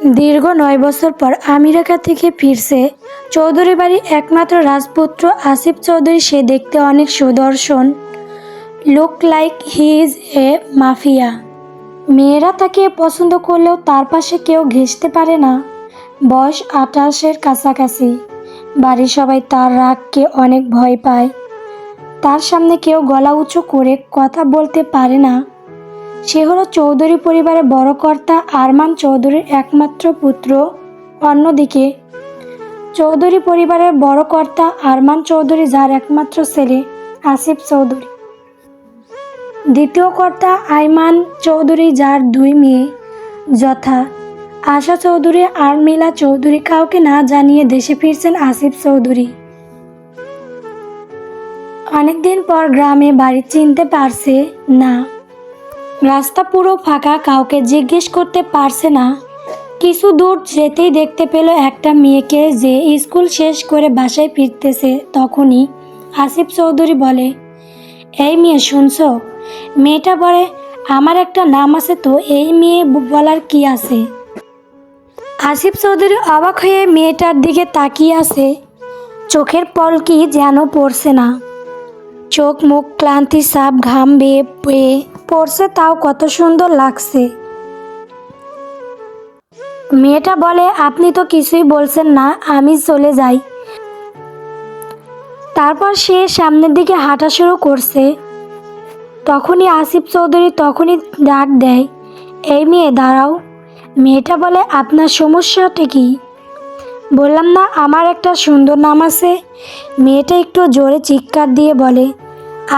দীর্ঘ নয় বছর পর আমেরিকা থেকে ফিরছে। চৌধুরী বাড়ির একমাত্র রাজপুত্র আসিফ চৌধুরী, সে দেখতে অনেক সুদর্শন look like he is a mafia মেয়েরা তাকে পছন্দ করলেও তার পাশে কেউ ঘেঁষতে পারে না। বয়স আঠাশের কাছাকাছি। বাড়ির সবাই তার রাগকে অনেক ভয় পায়। তার সামনে কেউ গলা উঁচু করে কথা বলতে পারে না। সে হলো চৌধুরী পরিবারের বড় কর্তা আরমান চৌধুরীর একমাত্র পুত্র। অন্যদিকে, চৌধুরী পরিবারের বড় কর্তা আরমান চৌধুরী যার একমাত্র ছেলে আসিফ চৌধুরী। দ্বিতীয় কর্তা আইমান চৌধুরী যার দুই মেয়ে, যথা আশা চৌধুরী আর মিলা চৌধুরী কাউকে না জানিয়ে দেশে ফিরছেন আসিফ চৌধুরী। অনেকদিন পর গ্রামে বাড়ি চিনতে পারছে না রাস্তা পুরো ফাঁকা, কাউকে জিজ্ঞেস করতে পারছে না। কিছু দূর যেতেই দেখতে পেল একটা মেয়েকে যে স্কুল শেষ করে বাসায় ফিরতেছে তখনই আসিফ চৌধুরী বলে, এই মেয়ে, শুনছো? মেয়েটা বলে, আমার একটা নাম আছে তো, এই মেয়ে বলার কি আছে? আসিফ চৌধুরী অবাক হয়ে মেয়েটার দিকে তাকিয়ে আছে। চোখের পলকি যেন পড়ছে না। চোখ মুখ ক্লান্তি, সাপ ঘাম বেয়ে বেয়ে পড়ছে, তাও কত সুন্দর লাগছে। মেয়েটা বলে, আপনি তো কিছুই বলছেন না, আমি চলে যাই। তারপর সে সামনের দিকে হাঁটা শুরু করছে। তখনই আসিফ চৌধুরী তখনই ডাক দেয়, এই মেয়ে, দাঁড়াও। মেয়েটা বলে, আপনার সমস্যাটা কি? বললাম না, আমার একটা সুন্দর নাম আছে। মেয়েটা একটু জোরে চিৎকার দিয়ে বলে।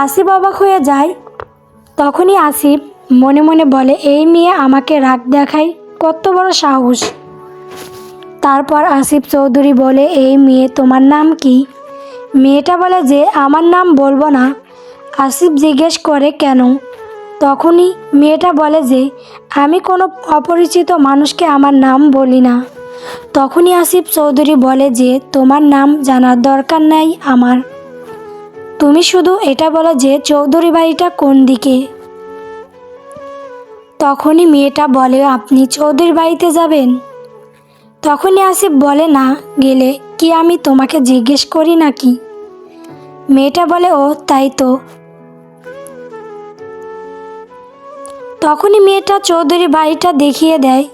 আসিফ অবাক হয়ে যায় তখনই আসিফ মনে মনে বলে, এই মেয়ে আমাকে রাগ দেখায়, কত বড় সাহস। তারপর আসিফ চৌধুরী বলে, এই মেয়ে, তোমার নাম কি? মেয়েটা বলে যে, আমার নাম বলব না। আসিফ জিজ্ঞেস করে, কেন? তখনই মেয়েটা বলে যে, আমি কোনো অপরিচিত মানুষকে আমার নাম বলি না। তখনই আসিফ চৌধুরী বলে যে, তোমার নাম জানার দরকার নাই আমার। তুমি শুধু এটা বলো যে চৌধুরী বাড়িটা কোন দিকে? তখনই মেয়েটা বলে, আপনি চৌধুরী বাড়িতে যাবেন? তখনই আসিফ বলে, না, গেলে কি আমি তোমাকে জিজ্ঞেস করি নাকি? মেয়েটা বলে, ও, তাই তো। তখনই মেয়েটা চৌধুরী বাড়িটা দেখিয়ে দেয়।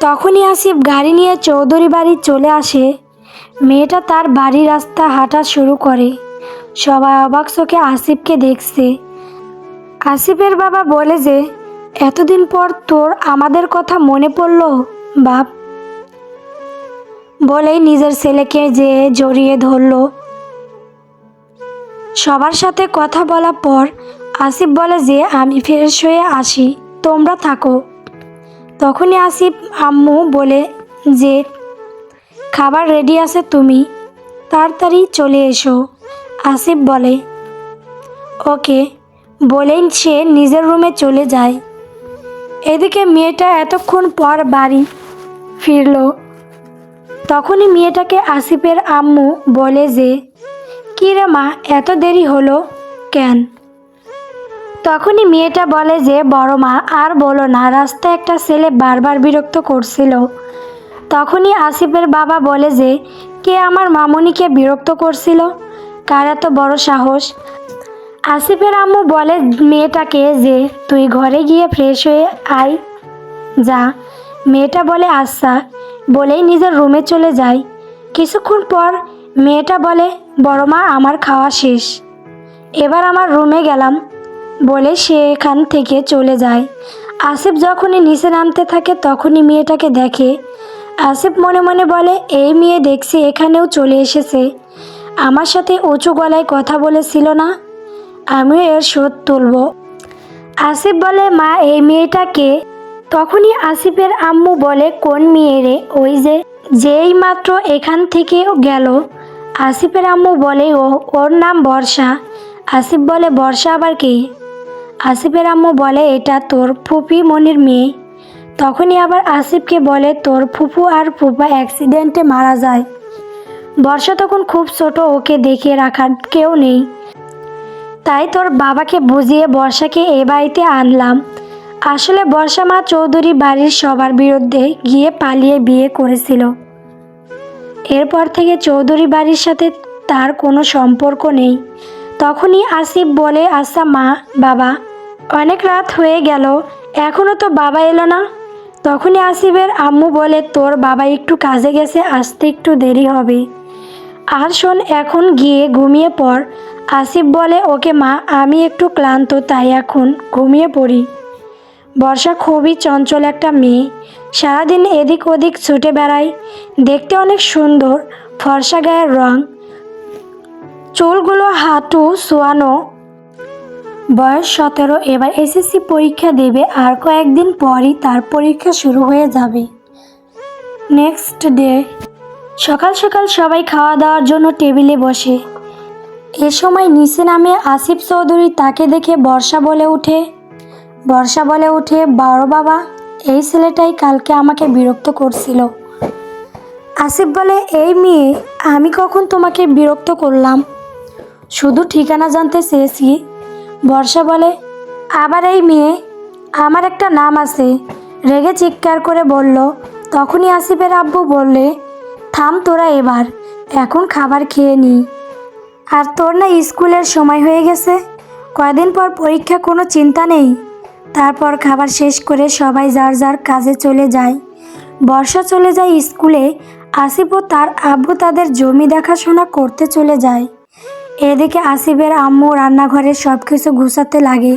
তখনই আসিফ গাড়ি নিয়ে চৌধুরী বাড়ি চলে আসে। মেয়েটা তার বাড়ির রাস্তা হাঁটা শুরু করে। সবাই অবাক চোখে আসিফকে দেখছে। আসিফের বাবা বলে যে, এতদিন পর তোর আমাদের কথা মনে পড়ল, বাপ। বলেই নিজের ছেলেকে যে জড়িয়ে ধরলো। সবার সাথে কথা বলার পর আসিফ বলে যে, আমি ফ্রেশ হয়ে আসি, তোমরা থাকো। তখনই আসিফ আম্মু বলে যে খাবার রেডি আছে তুমি। তাড়াতাড়ি চলে এসো, আসিফ বলে। ওকে, বলেন সে নিজের রুমে চলে যায়। এদিকে মেয়েটা এতক্ষণ পর বাড়ি ফিরল। তখনই মেয়েটাকে আসিফের আম্মু বলে যে, কী রে মা, এত দেরি হলো কেন? তখনই মেয়েটা বলে যে, বড় মা, আর বলো না, রাস্তায় একটা ছেলে বারবার বিরক্ত করছিল। তখনই আসিফের বাবা বলে যে, কে আমার মামনিকে বিরক্ত করছিল? কার এত বড় সাহস? আসিফের আম্মু বলে মেয়েটাকে যে, তুই ঘরে গিয়ে ফ্রেশ হয়ে আয়। যা। মেয়েটা বলে আচ্ছা। বলেই নিজের রুমে চলে যায়। কিছুক্ষণ পর মেয়েটা বলে, বড় মা, আমার খাওয়া শেষ। এবার আমার রুমে গেলাম। বলে সে এখান থেকে চলে যায়। আসিফ যখনই নিচে নামতে থাকে, তখনই মেয়েটাকে দেখে আসিফ মনে মনে বলে, এই মেয়ে দেখছি এখানেও চলে এসেছে। আমার সাথে উঁচু গলায় কথা বলেছিল না, আমিও এর শোধ তুলব। আসিফ বলে, মা, এই মেয়েটাকে তখনই আসিফের আম্মু বলে, কোন মেয়ে রে? ওই যে, যেই মাত্র এখান থেকে গেল। আসিফের আম্মু বলে, ও, ওর নাম বর্ষা। আসিফ বলে, বর্ষা আবার কি? আসিফের আম্মু বলে, এটা তোর ফুপি মনির মেয়ে। তখনই আবার আসিফকে বলে, তোর ফুফু আর ফুপা অ্যাক্সিডেন্টে মারা যায়। বর্ষা তখন খুব ছোট, ওকে দেখে রাখার কেউ নেই। তাই তোর বাবাকে বুঝিয়ে বর্ষাকে এ বাড়িতে আনলাম। আসলে বর্ষা মা চৌধুরী বাড়ির সবার বিরুদ্ধে গিয়ে পালিয়ে বিয়ে করেছিল। এরপর থেকে চৌধুরী বাড়ির সাথে তার কোনো সম্পর্ক নেই। তখনই আসিফ বলে আচ্ছা মা, বাবা, অনেক রাত হয়ে গেল এখনও তো বাবা এলো না? তখনই আসিফের আম্মু বলে, তোর বাবা একটু কাজে গেছে, আসতে একটু দেরি হবে। আর শোন, এখন গিয়ে ঘুমিয়ে পড়। আসিফ বলে, ওকে মা, আমি একটু ক্লান্ত, তাই এখন ঘুমিয়ে পড়ি। বর্ষা খুবই চঞ্চল একটা মেয়ে। সারাদিন এদিক ওদিক ছুটে বেড়ায়। দেখতে অনেক সুন্দর, ফর্সা গায়ের রং। চুলগুলো হাঁটু, শোয়ানো বয়স সতেরো, এবার এসএসসি পরীক্ষা দেবে। আর কয়েকদিন পরই তার পরীক্ষা শুরু হয়ে যাবে। নেক্সট ডে সকাল সকাল সবাই খাওয়া দাওয়ার জন্য টেবিলে বসে। এ সময় নিচে নামে আসিফ চৌধুরী তাকে দেখে বর্ষা বলে ওঠে। বর্ষা বলে উঠে বারো বাবা, এই ছেলেটাই কালকে আমাকে বিরক্ত করছিল। আসিফ বলে, এই মেয়ে, আমি কখন তোমাকে বিরক্ত করলাম? শুধু ঠিকানা জানতে চেয়েছি বর্ষা বলে, আবার এই মেয়ে, আমার একটা নাম আছে। রেগে চিৎকার করে বলল, তখনই আসিফের আব্বু বললে, থাম তোরা এবার, এখন খাবার খেয়ে নি আর তোর না স্কুলের সময় হয়ে গেছে, কয়দিন পর পরীক্ষা কোনো চিন্তা নেই। তারপর খাবার শেষ করে সবাই যার যার কাজে চলে যায়। বর্ষা চলে যায় স্কুলে, আসিফ ও তার আব্বু তাদের জমি দেখাশোনা করতে চলে যায়। এদিকে আসিফের আম্মু রান্নাঘরে সব কিছু গুছাতে লাগে।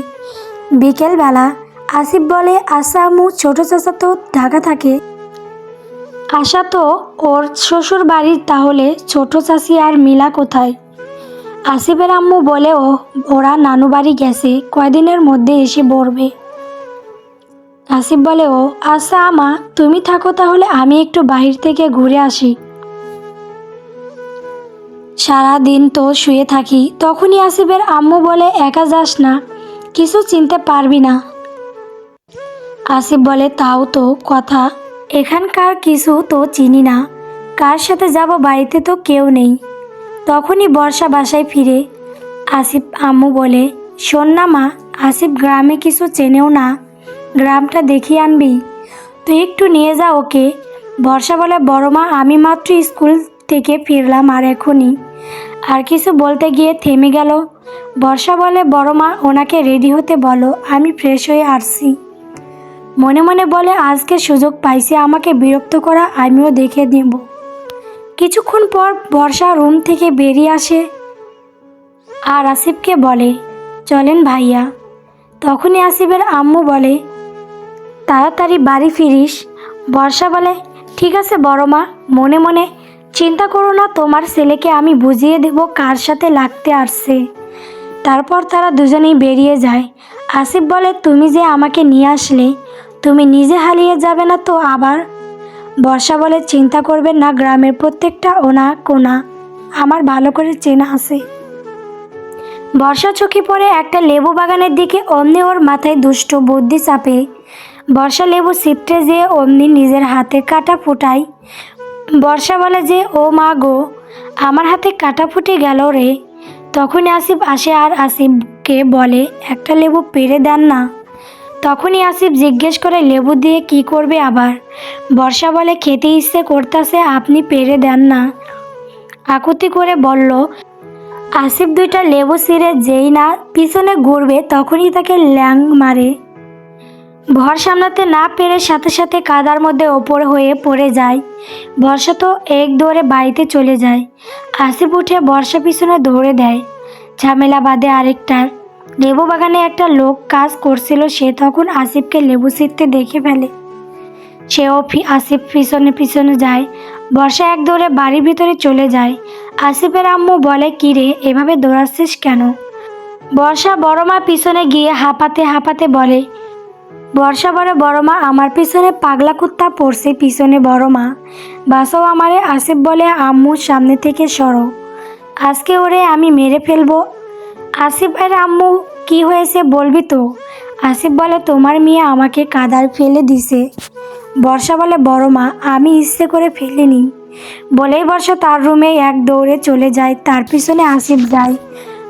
বিকেলবেলা আসিফ বলে আশা আম্মু, ছোটো চাচা তো ঢাকা থাকে। আশা তো ওর শ্বশুর বাড়ির, তাহলে ছোট চাষি আর মিলা কোথায়? আসিফের আম্মু বলে ও ওরা নানু বাড়ি গেছে, কয়দিনের মধ্যে এসে পড়বে আসিফ বলে ও আচ্ছা আমা, তুমি থাকো তাহলে, আমি একটু বাহির থেকে ঘুরে আসি। সারা দিন তো শুয়ে থাকি, তখনই আসিফের আম্মু বলে, একা যাস না, কিছু চিনতে পারবি না। আসিফ বলে, তাও তো, কথা। এখানকার কিছু তো চিনি না, কার সাথে যাব বাড়িতে তো কেউ নেই। তখনই বর্ষা বাসায় ফিরে। আসিফ আম্মু বলে, শোন না মা, আসিফ গ্রামে কিছু চেনেও না, গ্রামটা দেখিয়ে আনবি। তুই একটু নিয়ে যা ওকে। বর্ষা বলে, বড় মা, আমি মাত্র স্কুল থেকে ফিরলাম আর এখনই। আর কিছু বলতে গিয়ে থেমে গেল। বর্ষা বলে, বড় মা, ওনাকে রেডি হতে বলো, আমি ফ্রেশ হয়ে আসছি। মনে মনে বলে, আজকে সুযোগ পাইছে, আমাকে বিরক্ত করা, আমিও দেখে দেব কিছুক্ষণ পর বর্ষা রুম থেকে বেরিয়ে আসে আর আসিফকে বলে, চলেন ভাইয়া। তখনই আসিফের আম্মু বলে, তাড়াতাড়ি বাড়ি ফিরিস। বর্ষা বলে, ঠিক আছে বড় মা। মনে মনে চিন্তা করো না, তোমার ছেলেকে আমি বুঝিয়ে দেব কার সাথে লাগতে আসছে। তারপর তারা দুজনেই বেরিয়ে যায়। আসিফ বলে, তুমি যে আমাকে নিয়ে আসলে, তুমি নিজে হারিয়ে যাবে না তো আবার? বর্ষা বলে, চিন্তা করবে না, গ্রামের প্রত্যেকটা ওনা কোনা আমার ভালো করে চেনা আছে। বর্ষা চোখে পড়ে একটা লেবু বাগানের দিকে, অমনি ওর মাথায় দুষ্ট বুদ্ধি চাপে। বর্ষা লেবু সিপটে যেয়ে অমনি নিজের হাতে কাটা ফুটায়। বর্ষা বলে যে, ও মা গো, আমার হাতে কাটা ফুটে গেল রে। তখনই আসিফ আসে আর আসিফকে বলে, একটা লেবু পেরে দেন না। তখনই আসিফ জিজ্ঞেস করে, লেবু দিয়ে কি করবে আবার? বর্ষা বলে, খেতে ইচ্ছে করতেছে, আপনি পেরে দেন না। আকুতি করে বলল, আসিফ দুইটা লেবু ছিঁড়ে যেই না পিছনে ঘুরবে, তখনই তাকে ল্যাং মারে। ভর সামলাতে না পেরে সাথে সাথে কাদার মধ্যে ওপর হয়ে পড়ে যায়। বর্ষা তো এক দৌড়ে বাড়িতে চলে যায়। আসিফ উঠে বর্ষা পিছনে দৌড়ে দেয়। ঝামেলা বাদে আরেকটার লেবু বাগানে একটা লোক কাজ করছিল, সে তখন আসিফকে লেবু ছিঁড়তে দেখে ফেলে। সেও আসিফ পিছনে পিছনে যায়। বর্ষা এক দৌড়ে বাড়ির ভিতরে চলে যায়। আসিফের আম্মু বলে কিরে এভাবে দৌড়াচ্ছিস কেন? বর্ষা বড় মা পিছনে গিয়ে হাঁপাতে হাঁপাতে বলে বর্ষা বলে বড় মা, আমার পিছনে পাগলা কুত্তা পড়ছে পিছনে বড় মা। বাসাও আমারে আসিফ বলে আম্মুর সামনে থেকে সরো। আজকে ওরে আমি মেরে ফেলব। আসিফ, আর আম্মু, কি হয়েছে বলবি তো? আসিফ বলে, তোমার মেয়ে আমাকে কাদার ফেলে দিছে। বর্ষা বলে, বড় মা, আমি ইচ্ছে করে ফেলিনি। বলেই বর্ষা তার রুমে এক দৌড়ে চলে যায়। তার পিছনে আসিফ যায়।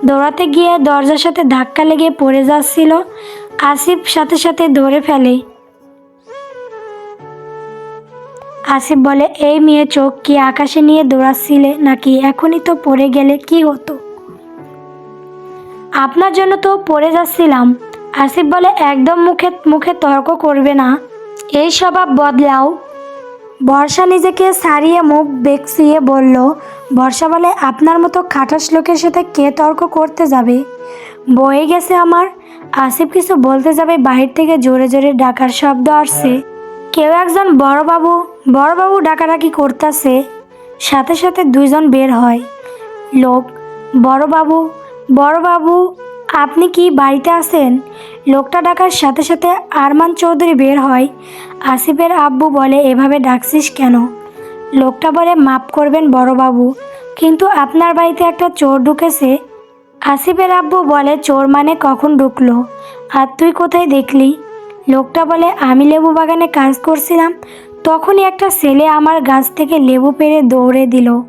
দৌড়াতে গিয়ে দরজার সাথে ধাক্কা লেগে পড়ে যাচ্ছিল। আসিফ সাথে সাথে ধরে ফেলে। আসিফ বলে, এই মেয়ে চোখ কি আকাশে নিয়ে দৌড়াচ্ছিলে নাকি এখনই তো পড়ে গেলে কি হতো? আপনার জন্য তো পড়ে যাচ্ছিলাম। আসিফ বলে, একদম মুখে মুখে তর্ক করবে না। এই স্বভাব বদলাও। বর্ষা নিজেকে সারিয়ে মুখ বেকসিয়ে বলল, বর্ষা বলে, আপনার মতো খাটাস লোকের সাথে কে তর্ক করতে যাবে? বয়ে গেছে আমার। আসিফ কিছু বলতে যাবে, বাহির থেকে জোরে জোরে ডাকার শব্দ আসছে। কেউ একজন বড়বাবু বড়বাবু ডাকাডাকি করতেছে। সাথে সাথে দুইজন বের হয়। লোক বড়বাবু বড়বাবু আপনি কি বাড়িতে আছেন? লোকটা ডাকার সাথে সাথে আরমান চৌধুরী বের হয়। আসিফের আব্বু বলে, এভাবে ডাকছিস কেন? লোকটা বলে মাপ করবেন বড়বাবু কিন্তু আপনার বাড়িতে একটা চোর ঢুকেছে। আসিফের আব্বু বলে, চোর মানে কখন ঢুকলো? আর তুই কোথায় দেখলি? লোকটা বলে, আমি লেবু বাগানে কাজ করছিলাম। তখনই একটা ছেলে আমার গাছ থেকে লেবু পেরে দৌড়ে দিল।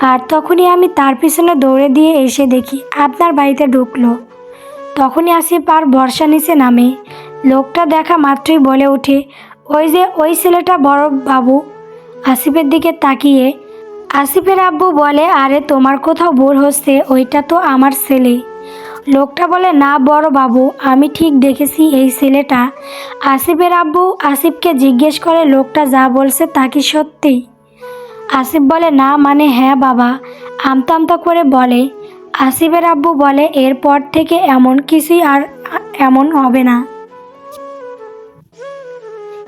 আর তখনই আমি তার পিছনে দৌড়ে দিয়ে এসে দেখি আপনার বাড়িতে ঢুকলো। তখনই আসিফ আর বর্ষা নিচে নামে। লোকটা দেখা মাত্রই বলে ওঠে, ওই যে ওই ছেলেটা বড় বাবু। আসিফের দিকে তাকিয়ে আসিফের আব্বু বলে, আরে, তোমার কোথাও ভুল হচ্ছে? ওইটা তো আমার ছেলে। লোকটা বলে, না বড় বাবু, আমি ঠিক দেখেছি এই ছেলেটা। আসিফের আব্বু আসিফকে জিজ্ঞেস করে, লোকটা যা বলছে তা কি সত্যি? আসিফ বলে, না মানে হ্যাঁ বাবা। আমতা আমতা করে বলে। আসিফের আব্বু বলে, এরপর থেকে এমন কিছুই আর, এমন হবে না।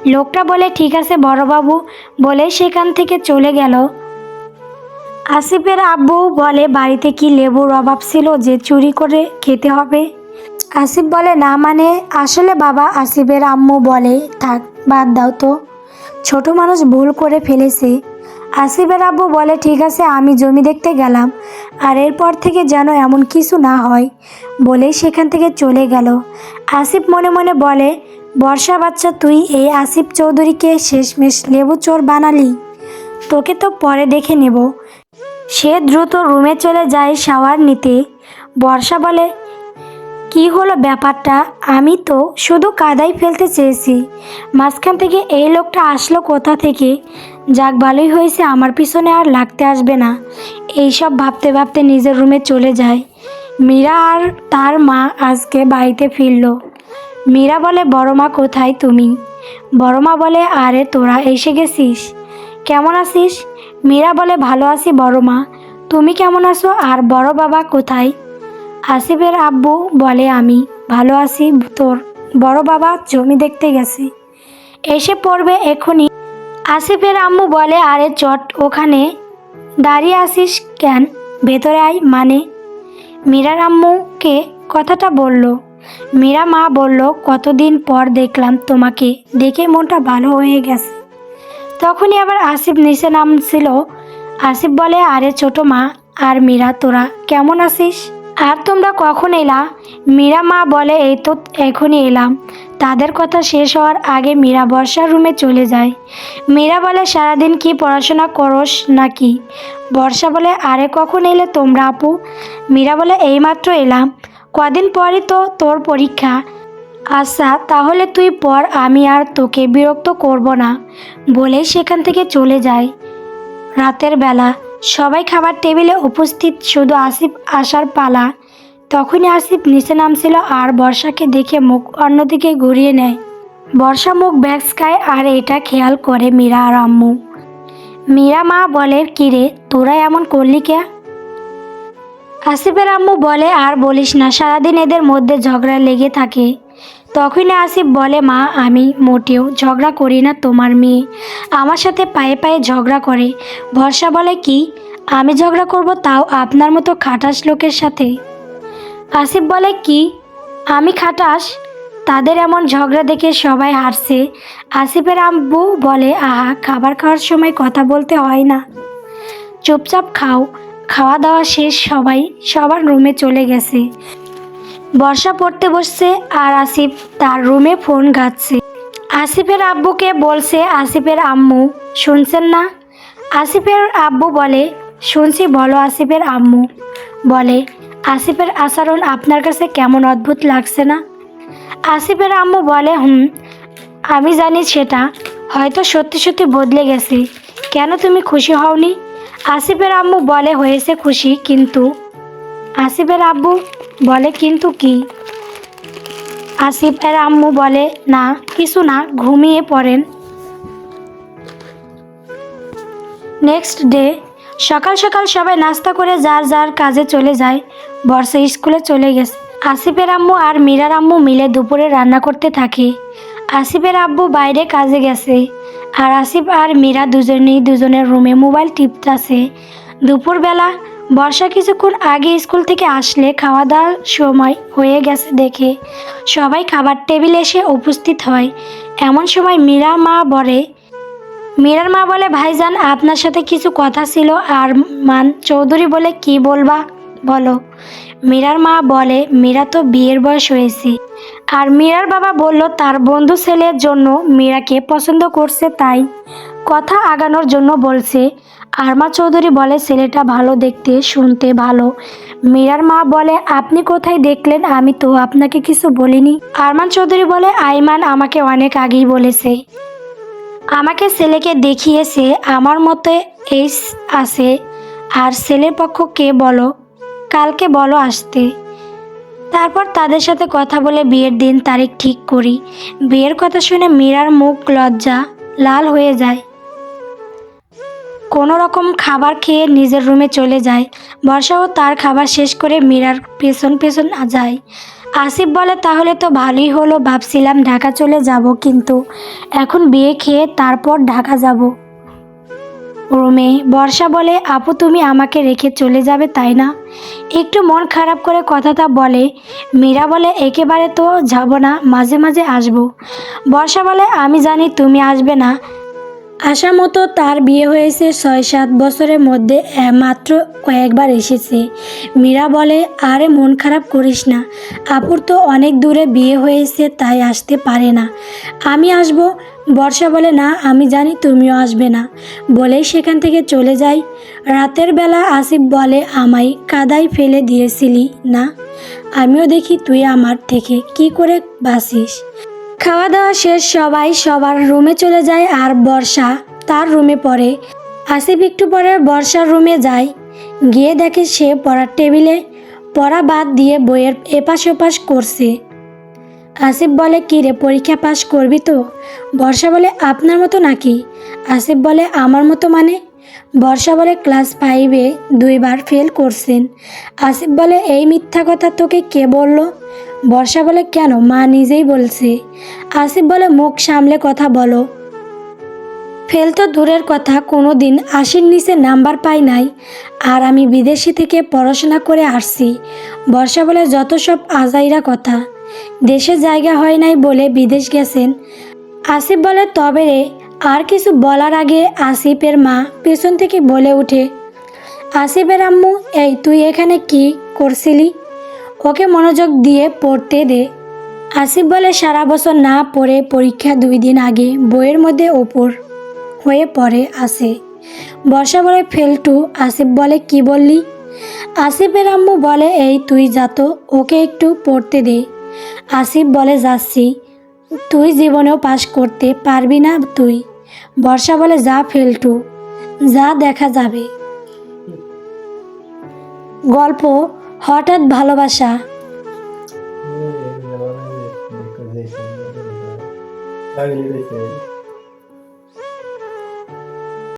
লোকটা বলে, ঠিক আছে বড়বাবু বলে সেখান থেকে চলে গেল। আসিফের আব্বু বলে, বাড়িতে কি লেবুর অভাব ছিল যে চুরি করে খেতে হবে? আসিফ বলে, না মানে আসলে বাবা, আসিফের আম্মু বলে, থাক, বাদ দাও তো। ছোট মানুষ ভুল করে ফেলেছে। আসিফের আব্বু বলে, ঠিক আছে, আমি জমি দেখতে গেলাম, আর এরপর থেকে যেন এমন কিছু না হয় বলেই সেখান থেকে চলে গেল। আসিফ মনে মনে বলে, বর্ষা বাচ্চা, তুই এই আসিফ চৌধুরীকে শেষমেশ লেবু চোর বানালি? তোকে তো পরে দেখে নেব। সে দ্রুত রুমে চলে যায় শাওয়ার নিতে। বর্ষা বলে, কি হলো ব্যাপারটা? আমি তো শুধু কাদাই ফেলতে চেয়েছি। মাঝখান থেকে এই লোকটা আসলো কোথা থেকে? যাক, ভালোই হয়েছে, আমার পিছনে আর লাগতে আসবে না। এইসব ভাবতে ভাবতে নিজের রুমে চলে যায়। মীরা আর তার মা আজকে বাড়িতে ফিরল। মীরা বলে, বড় মা, কোথায় তুমি? বড় মা বলে, আরে, তোরা এসে গেছিস? কেমন আছিস? মীরা বলে, ভালো আছি বড় মা। তুমি কেমন আছো? আর বড় বাবা কোথায়? আসিফের আব্বু বলে, আমি ভালো আছি তোর বড় বাবা জমি দেখতে গেছে। এসে পড়বে এখনই। আসিফের আম্মু বলে, আরে চট, ওখানে দাঁড়িয়ে আসিস কেন? ভেতরে আয় মানে? মীরার আম্মুকে কথাটা বলল। মীরা মা বলল, কতদিন পর দেখলাম তোমাকে। দেখে মনটা ভালো হয়ে গেছে। তখনই আবার আসিফ নিচে নামছিল। আসিফ বলে, আরে ছোট মা, আর মীরা তোরা কেমন আছিস? আর তোমরা কখন এলা? মীরা মা বলে, এই তো এখনই এলাম। তাদের কথা শেষ হওয়ার আগে মীরা বর্ষার রুমে চলে যায়। মীরা বলে, সারাদিন কি পড়াশোনা করস নাকি? বর্ষা বলে, আরে কখন এলে তোমরা আপু? মীরা বলে, এইমাত্র এলাম। কদিন পরই তো তোর পরীক্ষা। আচ্ছা তাহলে তুই পর, আমি আর তোকে বিরক্ত করব না, বলে সেখান থেকে চলে যায়। রাতের বেলা সবাই খাবার টেবিলে উপস্থিত, শুধু আসিফ আসার পালা। তখনই আসিফ নিচে নামছিল আর বর্ষাকে দেখে মুখ অন্যদিকে ঘুরিয়ে নেয়। বর্ষা মুখ ব্যাগসকায় আর এটা খেয়াল করে মীরা আর আম্মু। মীরা মা বলে, কিরে, তোরা এমন করলি কে আসিফের আম্মু বলে, আর বলিস না, সারাদিন এদের মধ্যে ঝগড়া লেগে থাকে। তখনই আসিফ বলে, মা, আমি মোটেও ঝগড়া করি না তোমার মেয়ে। আমার সাথে পায়ে পায়ে ঝগড়া করে। ভরসা বলে কি? আমি ঝগড়া করব তাও আপনার মতো খাটাস লোকের সাথে? আসিফ বলে, কি? আমি খাটাস তাদের এমন ঝগড়া দেখে সবাই হাসছে আসিফের আব্বু বলে, আহা, খাবার খাওয়ার সময় কথা বলতে হয় না। চুপচাপ খাও। খাওয়া দাওয়া শেষ, সবাই সবার রুমে চলে গেছে। বর্ষা পড়তে বসছে আর আসিফ তার রুমে ফোন ঘাটছে। আসিফের আব্বুকে বলছে, আসিফের আম্মু, শুনছেন না? আসিফের আব্বু বলে, শুনছি, বলো আসিফের আম্মু। বলে, আসিফের আচরণ আপনার কাছে কেমন অদ্ভুত লাগছে না? আসিফের আম্মু বলে, হুম, আমি জানি সেটা। হয়তো সত্যি সত্যি বদলে গেছে। কেন তুমি খুশি হওনি? আসিফের আম্মু বলে, হয়েছে খুশি, কিন্তু। আসিফের আব্বু বলে কিন্তু কি? আসিফের আম্মু বলে, না, কিছু না, ঘুমিয়ে পড়েন। নেক্সট ডে সকাল সকাল সবাই নাস্তা করে যার যার কাজে চলে যায়। বর্ষা স্কুলে চলে গেছে। আসিফের আম্মু আর মীরার আম্মু মিলে দুপুরে রান্না করতে থাকে। আসিফের আব্বু বাইরে কাজে গেছে আর আসিফ আর মীরা দুজনেই দুজনের রুমে মোবাইল টিপতেছে। দুপুরবেলা বর্ষা কিছুক্ষণ আগে স্কুল থেকে আসলে খাওয়া দাওয়ার সময় হয়ে গেছে দেখে। সবাই খাবার টেবিলে এসে উপস্থিত হয়। এমন সময় মীরা মা বলে, মীরার মা বলে, ভাইজান, আপনার সাথে কিছু কথা ছিল আর মান চৌধুরী বলে, কি বলবা? বলো। মীরার মা বলে, মীরা তো বিয়ের বয়স হয়েছে। আর মীরার বাবা বলল, তার বন্ধু ছেলের জন্য মীরাকে পছন্দ করছে, তাই কথা আগানোর জন্য বলছে। আরমা চৌধুরী বলে, ছেলেটা ভালো দেখতে, শুনতে ভালো। মীরার মা বলে, আপনি কোথায় দেখলেন? আমি তো আপনাকে কিছু বলিনি। আরমান চৌধুরী বলে, আইমান আমাকে অনেক আগেই বলেছে। আমাকে ছেলেকে দেখিয়েছে, আমার মতে এইস আছে। আর ছেলের পক্ষ কে বলো? কালকে বলো আসতে। তারপর তাদের সাথে কথা বলে বিয়ের দিন তারিখ ঠিক করি। বিয়ের কথা শুনে মীরার মুখ লজ্জা, লাল হয়ে যায়। কোনো রকম খাবার খেয়ে নিজের রুমে চলে যায়। বর্ষাও তার খাবার শেষ করে মীরার পেছন পেছন যায়। আসিফ বলে, তাহলে তো ভালোই হলো, ভাবছিলাম ঢাকা চলে যাব, কিন্তু এখন বিয়ে খেয়ে তারপর ঢাকা যাব রুমে। বর্ষা বলে, আপু, তুমি আমাকে রেখে চলে যাবে, তাই না? একটু মন খারাপ করে কথাটা বলে। মীরা বলে, একেবারে তো যাব না, মাঝে মাঝে আসব। বর্ষা বলে, আমি জানি তুমি আসবে না আশা মতো তার বিয়ে হয়েছে ছয় সাত বছরের মধ্যে মাত্র কয়েকবার এসেছে। মীরা বলে, আরে, মন খারাপ করিস না। আপুর তো অনেক দূরে বিয়ে হয়েছে, তাই আসতে পারে না। আমি আসব। বর্ষা বলে, না, আমি জানি তুমিও আসবে না। বলেই সেখান থেকে চলে যাই। রাতের বেলা আসিফ বলে, আমায় কাদায় ফেলে দিয়েছিলি না। আমিও দেখি তুই আমার থেকে কি করে বাসিস খাওয়া দাওয়া শেষ, সবাই সবার রুমে চলে যায় আর বর্ষা তার রুমে পড়ে। আসিফ একটু পরে বর্ষার রুমে যায়। গিয়ে দেখে সে পড়ার টেবিলে পড়া বাদ দিয়ে বইয়ের এপাশ ওপাশ করছে। আসিফ বলে, কি রে, পরীক্ষা পাশ করবি তো? বর্ষা বলে, আপনার মতো নাকি? আসিফ বলে, আমার মতো মানে? বর্ষা বলে, ক্লাস ফাইভে দুইবার ফেল করছেন। আসিফ বলে, এই মিথ্যা কথা তোকে কে বলল? বর্ষা বলে, কেন? মা নিজেই বলছে। আসিফ বলে, মুখ সামলে কথা বলো। ফেল তো দূরের কথা কোনো দিন আশির নিচে নাম্বার পাই নাই, আর আমি বিদেশি থেকে পড়াশোনা করে আসছি। বর্ষা বলে, যত সব আজাইরা কথা, দেশে জায়গা হয় নাই বলে বিদেশ গেছেন। আসিফ বলে, তবে রে, আর কিছু বলার আগে আসিফের মা পেছন থেকে বলে ওঠে আসিফের আম্মু, এই তুই এখানে কি করছিলি? ওকে মনোযোগ দিয়ে পড়তে দে। আসিফ বলে সারা বছর না পড়ে পরীক্ষা দুই দিন আগে বইয়ের মধ্যে ওপর হয়ে পড়ে আসে বর্ষা বলে ফেলটু আসিফ বলে, কি বললি? আসিফের আম্মু বলে, এই তুই যাত ওকে একটু পড়তে দে। আসিফ বলে, যাচ্ছি। তুই জীবনেও পাশ করতে পারবি না তুই। বর্ষা বলে, যা ফেলটু যা, দেখা যাবে। গল্প হঠাৎ ভালোবাসা।